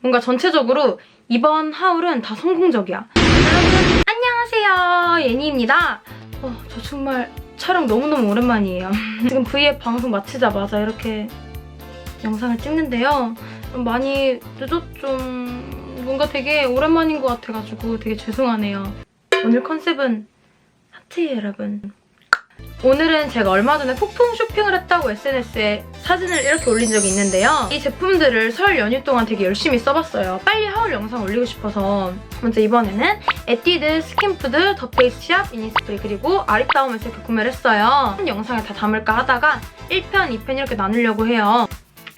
뭔가 전체적으로 이번 하울은 다 성공적이야. 여러분 안녕하세요 예니입니다. 어, 저 정말 촬영 너무너무 오랜만이에요. 지금 V앱 방송 마치자마자 이렇게 영상을 찍는데요. 좀 많이 늦었죠. 뭔가 되게 오랜만인 것 같아가지고 되게 죄송하네요. 오늘 컨셉은 하트예요 여러분. 오늘은 제가 얼마 전에 폭풍 쇼핑을 했다고 SNS에 사진을 이렇게 올린 적이 있는데요. 이 제품들을 설 연휴 동안 되게 열심히 써봤어요. 빨리 하울 영상 올리고 싶어서 먼저 이번에는 에뛰드, 스킨푸드, 더페이스샵, 이니스프리 그리고 아리따움에서 이렇게 구매를 했어요. 한 영상에 다 담을까 하다가 1편, 2편 이렇게 나누려고 해요.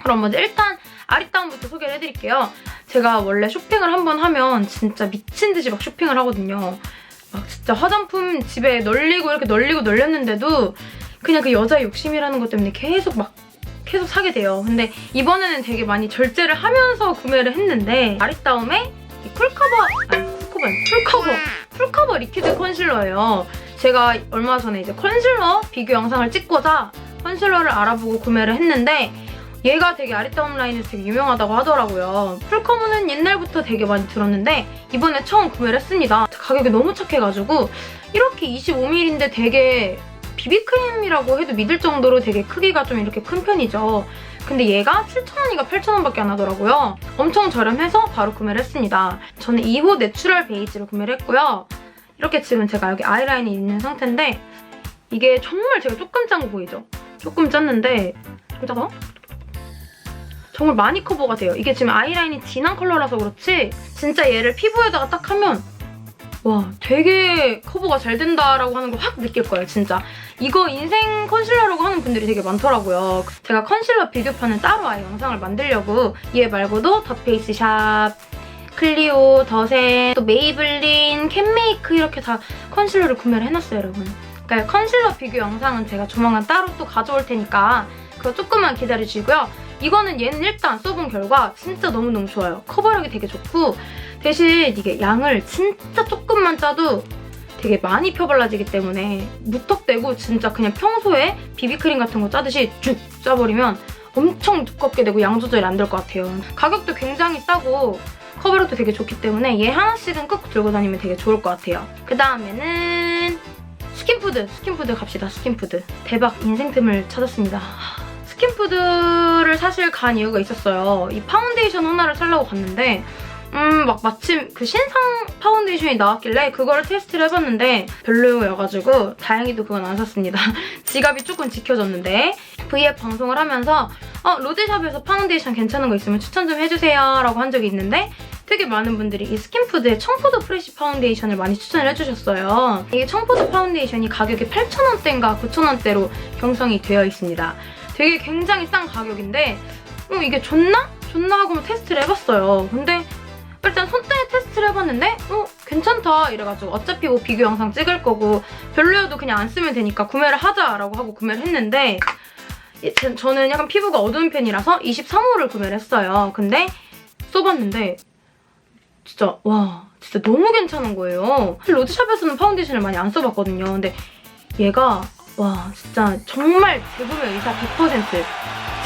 그럼 먼저 일단 아리따움부터 소개를 해드릴게요. 제가 원래 쇼핑을 한 번 하면 진짜 미친 듯이 막 쇼핑을 하거든요. 막 진짜 화장품 집에 널리고 이렇게 널리고 널렸는데도 그냥 그 여자의 욕심이라는 것 때문에 계속 막 계속 사게 돼요. 근데 이번에는 되게 많이 절제를 하면서 구매를 했는데 아리따움의 이 쿨커버 아니 쿨커버 풀커버 풀커버 리퀴드 컨실러예요. 제가 얼마 전에 이제 컨실러 비교 영상을 찍고자 컨실러를 알아보고 구매를 했는데 얘가 되게 아리따움 라인에서 되게 유명하다고 하더라고요. 풀커버는 옛날부터 되게 많이 들었는데 이번에 처음 구매를 했습니다. 가격이 너무 착해가지고 이렇게 25ml인데 되게 비비크림이라고 해도 믿을 정도로 되게 크기가 좀 이렇게 큰 편이죠. 근데 얘가 7,000원인가 8,000원밖에 안 하더라고요. 엄청 저렴해서 바로 구매를 했습니다. 저는 2호 내추럴 베이지로 구매를 했고요. 이렇게 지금 제가 여기 아이라인이 있는 상태인데 이게 정말 제가 조금 짠 거 보이죠? 조금 짰는데 조금 짜서 정말 많이 커버가 돼요. 이게 지금 아이라인이 진한 컬러라서 그렇지 진짜 얘를 피부에다가 딱 하면 와 되게 커버가 잘 된다라고 하는 걸 확 느낄 거예요 진짜. 이거 인생 컨실러라고 하는 분들이 되게 많더라고요. 제가 컨실러 비교편은 따로 아예 영상을 만들려고 얘 말고도 더페이스샵 클리오, 더센, 또 메이블린, 캔메이크 이렇게 다 컨실러를 구매를 해놨어요 여러분. 그러니까 컨실러 비교 영상은 제가 조만간 따로 또 가져올 테니까 그거 조금만 기다려주시고요. 이거는 얘는 일단 써본 결과 진짜 너무너무 좋아요. 커버력이 되게 좋고 대신 이게 양을 진짜 조금만 짜도 되게 많이 펴발라지기 때문에 무턱대고 진짜 그냥 평소에 비비크림 같은 거 짜듯이 쭉 짜버리면 엄청 두껍게 되고 양 조절이 안 될 것 같아요. 가격도 굉장히 싸고 커버력도 되게 좋기 때문에 얘 하나씩은 꼭 들고 다니면 되게 좋을 것 같아요. 그 다음에는 스킨푸드, 스킨푸드 갑시다, 스킨푸드. 대박 인생템을 찾았습니다. 스킨푸드를 사실 간 이유가 있었어요. 이 파운데이션 하나를 살려고 갔는데 음, 막 마침 그 신상 파운데이션이 나왔길래 그거를 테스트를 해봤는데 별로여가지고 다행히도 그건 안 샀습니다. 지갑이 조금 지켜졌는데 V앱 방송을 하면서 어, 로제샵에서 파운데이션 괜찮은 거 있으면 추천 좀 해주세요 라고 한 적이 있는데 되게 많은 분들이 이 스킨푸드의 청포도 프레쉬 파운데이션을 많이 추천을 해주셨어요. 이게 청포도 파운데이션이 가격이 8,000원대인가 9,000원대로 형성이 되어 있습니다. 되게 굉장히 싼 가격인데 어, 이게 좋나? 좋나 하고 테스트를 해봤어요. 근데 일단 손등에 테스트를 해봤는데 어 괜찮다 이래가지고 어차피 뭐 비교 영상 찍을 거고 별로여도 그냥 안 쓰면 되니까 구매를 하자라고 하고 구매를 했는데 저는 약간 피부가 어두운 편이라서 23호를 구매를 했어요. 근데 써봤는데 진짜 와 진짜 너무 괜찮은 거예요. 사실 로드샵에서는 파운데이션을 많이 안 써봤거든요. 근데 얘가 와 진짜 정말 제품의 의사 100%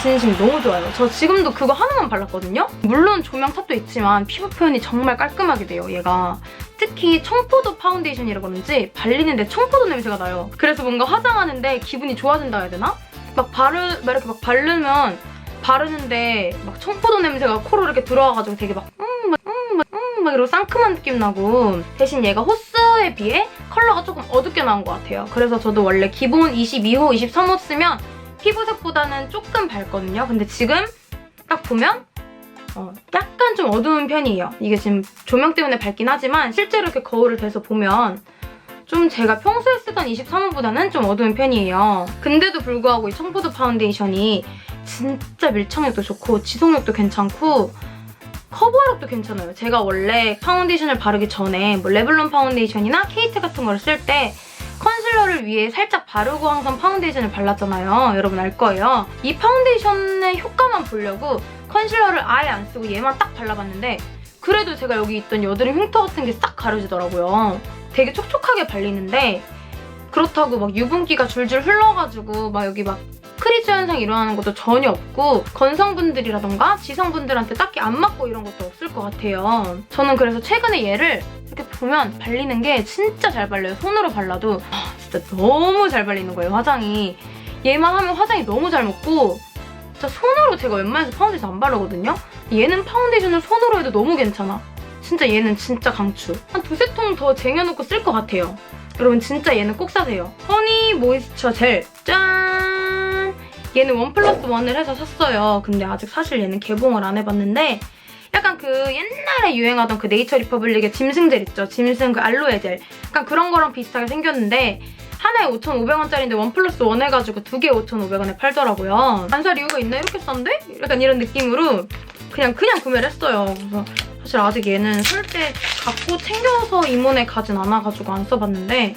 진심 너무 좋아요. 저 지금도 그거 하나만 발랐거든요. 물론 조명 탑도 있지만 피부 표현이 정말 깔끔하게 돼요. 얘가 특히 청포도 파운데이션이라 그런지 발리는데 청포도 냄새가 나요. 그래서 뭔가 화장하는데 기분이 좋아진다 해야 되나? 막 바르 막 이렇게 막 바르면 바르는데 막 청포도 냄새가 코로 이렇게 들어와가지고 되게 막 음, 막, 음, 막, 이러고 상큼한 느낌 나고 대신 얘가 호스에 비해 컬러가 조금 어둡게 나온 것 같아요. 그래서 저도 원래 기본 22호, 23호 쓰면 피부색보다는 조금 밝거든요. 근데 지금 딱 보면 어, 약간 좀 어두운 편이에요. 이게 지금 조명 때문에 밝긴 하지만 실제로 이렇게 거울을 대서 보면 좀 제가 평소에 쓰던 23호보다는 좀 어두운 편이에요. 근데도 불구하고 이 청포도 파운데이션이 진짜 밀착력도 좋고 지속력도 괜찮고 커버력도 괜찮아요. 제가 원래 파운데이션을 바르기 전에 뭐 레블론 파운데이션이나 케이트 같은 걸 쓸 때 컨실러를 위해 살짝 바르고 항상 파운데이션을 발랐잖아요. 여러분 알 거예요. 이 파운데이션의 효과만 보려고 컨실러를 아예 안 쓰고 얘만 딱 발라봤는데 그래도 제가 여기 있던 여드름 흉터 같은 게 싹 가려지더라고요. 되게 촉촉하게 발리는데 그렇다고 막 유분기가 줄줄 흘러가지고 막 여기 막 프리즈 현상 일어나는 것도 전혀 없고 건성분들이라던가 지성분들한테 딱히 안 맞고 이런 것도 없을 것 같아요. 저는 그래서 최근에 얘를 이렇게 보면 발리는 게 진짜 잘 발려요. 손으로 발라도 아, 진짜 너무 잘 발리는 거예요, 화장이. 얘만 하면 화장이 너무 잘 먹고 진짜 손으로 제가 웬만해서 파운데이션 안 바르거든요? 얘는 파운데이션을 손으로 해도 너무 괜찮아. 진짜 얘는 진짜 강추. 한 두세 통 더 쟁여놓고 쓸 것 같아요. 여러분 진짜 얘는 꼭 사세요. 허니 모이스처 젤. 짠! 얘는 원 플러스 원을 해서 샀어요. 근데 아직 사실 얘는 개봉을 안 해봤는데 약간 그 옛날에 유행하던 그 네이처 리퍼블릭의 짐승 젤 있죠? 짐승 그 알로에 젤. 약간 그런 거랑 비슷하게 생겼는데 하나에 5,500원짜리인데 원 플러스 원 해가지고 두 개에 5,500원에 팔더라고요. 안 살 이유가 있나? 이렇게 싼데? 약간 이런 느낌으로 그냥 그냥 구매를 했어요. 그래서 사실 아직 얘는 살 때 갖고 챙겨서 이모네 가진 않아가지고 안 써봤는데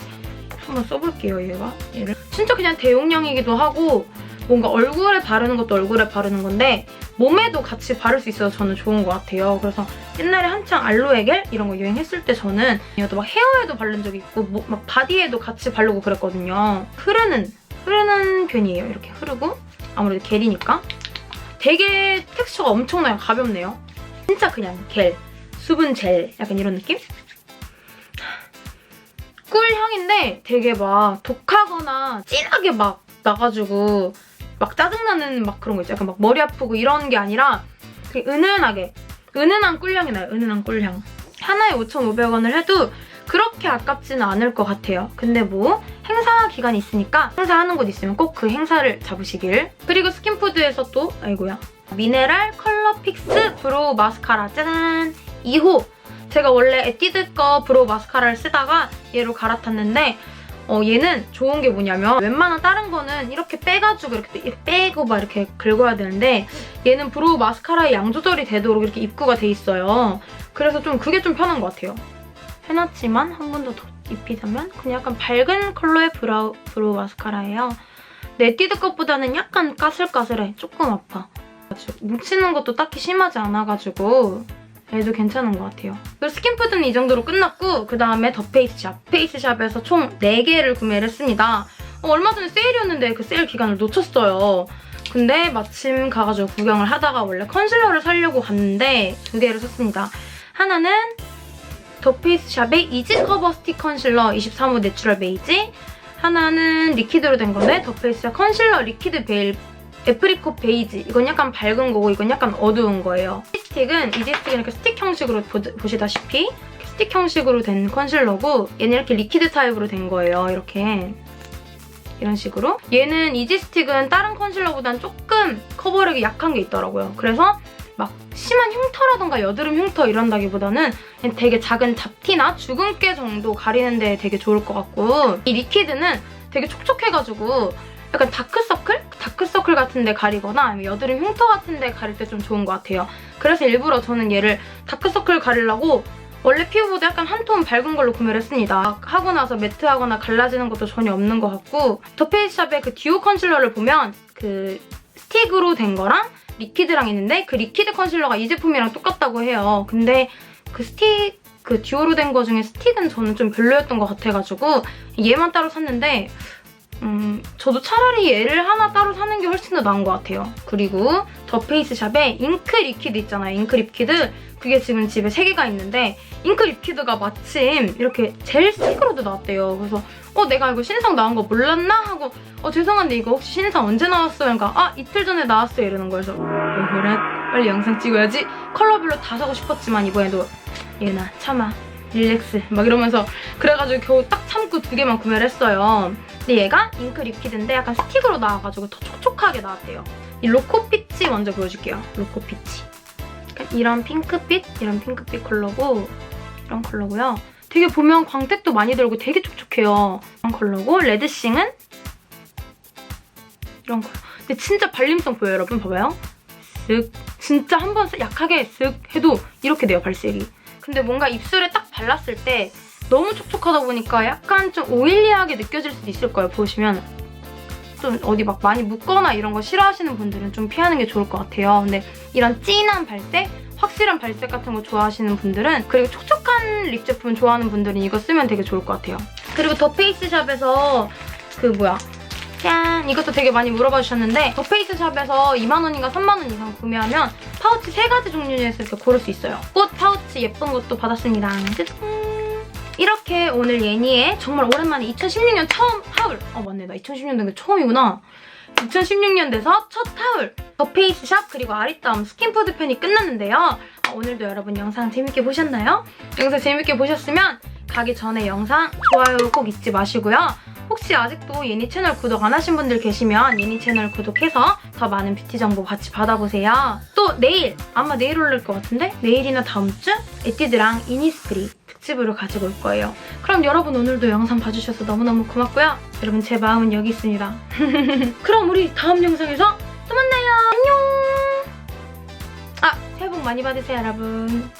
한번 써볼게요, 얘가. 얘를. 진짜 그냥 대용량이기도 하고 뭔가 얼굴에 바르는 것도 얼굴에 바르는 건데 몸에도 같이 바를 수 있어서 저는 좋은 것 같아요. 그래서 옛날에 한창 알로에 겔 이런 거 유행했을 때 저는 이것도 막 헤어에도 바른 적이 있고 뭐- 막 바디에도 같이 바르고 그랬거든요. 흐르는 흐르는 편이에요. 이렇게 흐르고 아무래도 겔이니까 되게 텍스처가 엄청나요. 가볍네요. 진짜 그냥 겔, 수분 젤 약간 이런 느낌? 꿀 향인데 되게 막 독하거나 진하게 막 나가지고 막 짜증나는 막 그런 거 있죠. 약간 막 머리 아프고 이런 게 아니라 은은하게 은은한 꿀향이 나요. 은은한 꿀향. 하나에 5,500원을 해도 그렇게 아깝지는 않을 것 같아요. 근데 뭐 행사 기간이 있으니까 행사하는 곳 있으면 꼭 그 행사를 잡으시길. 그리고 스킨푸드에서 또 아이고야. 미네랄 컬러 픽스 브로우 마스카라 짠! 2호. 제가 원래 에뛰드 거 브로우 마스카라를 쓰다가 얘로 갈아탔는데 어, 얘는 좋은 게 뭐냐면 웬만한 다른 거는 이렇게 빼가지고 이렇게, 빼고 막 이렇게 긁어야 되는데 얘는 브로우 마스카라의 양 조절이 되도록 이렇게 입구가 돼 있어요. 그래서 좀 그게 좀 편한 것 같아요. 해놨지만 한 번더더 입히자면 그냥 약간 밝은 컬러의 브라우, 브로우 마스카라예요. 네티드 것보다는 약간 까슬까슬해. 조금 아파. 뭉치는 것도 딱히 심하지 않아가지고 얘도 괜찮은 것 같아요. 그리고 스킨푸드는 이 정도로 끝났고 그 다음에 더 페이스샵. 페이스샵에서 총 4개를 구매를 했습니다. 어, 얼마 전에 세일이었는데 그 세일 기간을 놓쳤어요. 근데 마침 가가지고 구경을 하다가 원래 컨실러를 사려고 갔는데 두 개를 샀습니다. 하나는 더 페이스샵의 이지 커버 스틱 컨실러 23호 내추럴 베이지 하나는 리퀴드로 된 건데 더 페이스샵 컨실러 리퀴드 베일 애프리코 베이지 이건 약간 밝은 거고 이건 약간 어두운 거예요. 이 스틱은 이지 스틱은 이렇게 스틱 형식으로 보, 보시다시피 스틱 형식으로 된 컨실러고 얘는 이렇게 리퀴드 타입으로 된 거예요. 이렇게 이런 식으로 얘는 이지 스틱은 다른 컨실러보다는 조금 커버력이 약한 게 있더라고요. 그래서 막 심한 흉터라던가 여드름 흉터 이런다기보다는 되게 작은 잡티나 주근깨 정도 가리는 데 되게 좋을 것 같고 이 리퀴드는 되게 촉촉해가지고 약간 다크서클? 다크서클 같은 데 가리거나 여드름 흉터 같은 데 가릴 때 좀 좋은 것 같아요. 그래서 일부러 저는 얘를 다크서클 가리려고 원래 피부보다 약간 한 톤 밝은 걸로 구매를 했습니다. 하고 나서 매트하거나 갈라지는 것도 전혀 없는 것 같고 더 페이스샵의 그 듀오 컨실러를 보면 그 스틱으로 된 거랑 리퀴드랑 있는데 그 리퀴드 컨실러가 이 제품이랑 똑같다고 해요. 근데 그 스틱 그 듀오로 된 거 중에 스틱은 저는 좀 별로였던 것 같아가지고 얘만 따로 샀는데 음, 저도 차라리 얘를 하나 따로 사는 게 훨씬 더 나은 것 같아요. 그리고 더 페이스샵에 잉크 리퀴드 있잖아요. 잉크 리퀴드. 그게 지금 집에 3개가 있는데 잉크 리퀴드가 마침 이렇게 젤 스틱으로도 나왔대요. 그래서 어 내가 이거 신상 나온 거 몰랐나? 하고 어 죄송한데 이거 혹시 신상 언제 나왔어요? 그러니까 아 이틀 전에 나왔어요 이러는 거여서 어, 그래? 빨리 영상 찍어야지. 컬러별로 다 사고 싶었지만 이번에도 얘나 참아 릴렉스 막 이러면서 그래가지고 겨우 딱 참고 두 개만 구매를 했어요. 근데 얘가 잉크 리퀴드인데 약간 스틱으로 나와가지고 더 촉촉하게 나왔대요. 이 로코피치 먼저 보여줄게요. 로코피치. 이런 핑크빛, 이런 핑크빛 컬러고 이런 컬러고요. 되게 보면 광택도 많이 들고 되게 촉촉해요. 이런 컬러고 레드싱은 이런 컬러. 근데 진짜 발림성 보여요, 여러분? 봐봐요. 쓱. 진짜 한 번 약하게 쓱 해도 이렇게 돼요, 발색이. 근데 뭔가 입술에 딱 발랐을 때 너무 촉촉하다 보니까 약간 좀 오일리하게 느껴질 수도 있을 거예요, 보시면. 좀 어디 막 많이 묻거나 이런 거 싫어하시는 분들은 좀 피하는 게 좋을 것 같아요. 근데 이런 진한 발색, 확실한 발색 같은 거 좋아하시는 분들은 그리고 촉촉한 립 제품 좋아하는 분들은 이거 쓰면 되게 좋을 것 같아요. 그리고 더 페이스샵에서 그 뭐야 짠! 이것도 되게 많이 물어봐 주셨는데 더페이스 샵에서 2만원인가 3만원 이상 구매하면 파우치 3가지 종류 중에서 이렇게 고를 수 있어요. 꽃 파우치 예쁜 것도 받았습니다. 짜잔! 이렇게 오늘 예니의 정말 오랜만에 2016년 처음 하울. 어 맞네. 나 2016년도 처음이구나. 2016년 돼서 첫 하울. 더페이스 샵 그리고 아리따움 스킨푸드 편이 끝났는데요. 어, 오늘도 여러분 영상 재밌게 보셨나요? 영상 재밌게 보셨으면 가기 전에 영상 좋아요 꼭 잊지 마시고요. 혹시 아직도 예니 채널 구독 안 하신 분들 계시면 예니 채널 구독해서 더 많은 뷰티 정보 같이 받아보세요. 또 내일, 아마 내일 올릴 것 같은데? 내일이나 다음 주 에뛰드랑 이니스프리 특집으로 가지고 올 거예요. 그럼 여러분 오늘도 영상 봐주셔서 너무너무 고맙고요. 여러분 제 마음은 여기 있습니다. 그럼 우리 다음 영상에서 또 만나요. 안녕! 아, 새해 복 많이 받으세요 여러분.